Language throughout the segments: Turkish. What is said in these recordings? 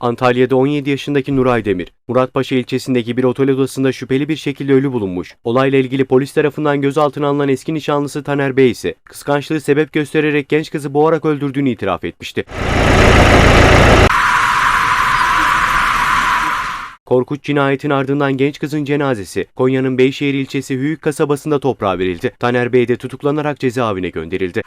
Antalya'da 17 yaşındaki Nuray Demir, Muratpaşa ilçesindeki bir otel odasında şüpheli bir şekilde ölü bulunmuş. Olayla ilgili polis tarafından gözaltına alınan eski nişanlısı Taner Bey ise kıskançlığı sebep göstererek genç kızı boğarak öldürdüğünü itiraf etmişti. Korkunç cinayetin ardından genç kızın cenazesi Konya'nın Beyşehir ilçesi Hüyük kasabasında toprağa verildi. Taner Bey de tutuklanarak cezaevine gönderildi.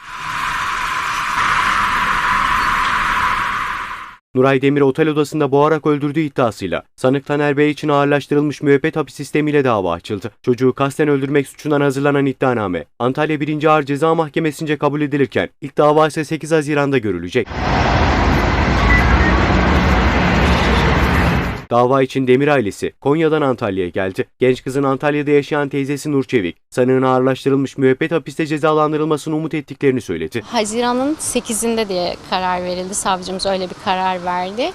Nuray Demir otel odasında boğarak öldürdüğü iddiasıyla sanık Taner Bey için ağırlaştırılmış müebbet hapis sistemiyle dava açıldı. Çocuğu kasten öldürmek suçundan hazırlanan iddianame Antalya 1. Ağır Ceza Mahkemesi'nce kabul edilirken ilk dava ise 8 Haziran'da görülecek. Dava için Demir ailesi Konya'dan Antalya'ya geldi. Genç kızın Antalya'da yaşayan teyzesi Nur Çevik, sanığın ağırlaştırılmış müebbet hapiste cezalandırılmasını umut ettiklerini söyledi. Haziran'ın 8'inde diye karar verildi. Savcımız öyle bir karar verdi.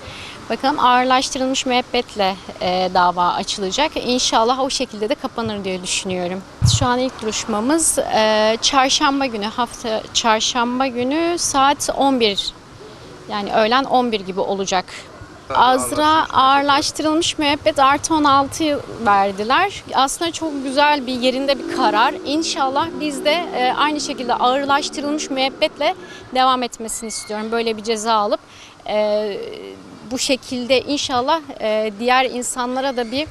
Bakalım ağırlaştırılmış müebbetle e, dava açılacak. İnşallah o şekilde de kapanır diye düşünüyorum. Şu an ilk duruşmamız e, çarşamba günü, hafta çarşamba günü saat 11 yani öğlen 11 gibi olacak. Azra ağırlaştırılmış müebbet artı 16 yıl verdiler. Aslında çok güzel bir yerinde bir karar. İnşallah biz de e, aynı şekilde ağırlaştırılmış müebbetle devam etmesini istiyorum. Böyle bir ceza alıp e, bu şekilde inşallah e, diğer insanlara da bir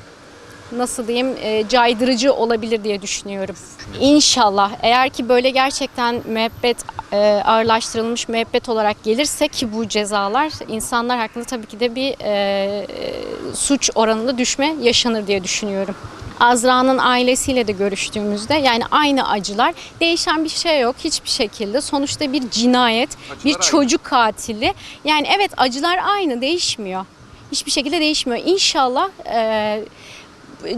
nasıl diyeyim e, caydırıcı olabilir diye düşünüyorum. İnşallah eğer ki böyle gerçekten müebbet e, ağırlaştırılmış müebbet olarak gelirse ki bu cezalar insanlar hakkında tabii ki de bir e, e, suç oranında düşme yaşanır diye düşünüyorum. Azra'nın ailesiyle de görüştüğümüzde yani aynı acılar değişen bir şey yok hiçbir şekilde. Sonuçta bir cinayet, bir çocuk katili. Yani evet acılar aynı değişmiyor. Hiçbir şekilde değişmiyor. İnşallah e,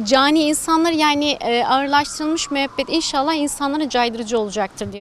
cani insanlar yani e, ağırlaştırılmış müebbet inşallah insanlara caydırıcı olacaktır diye.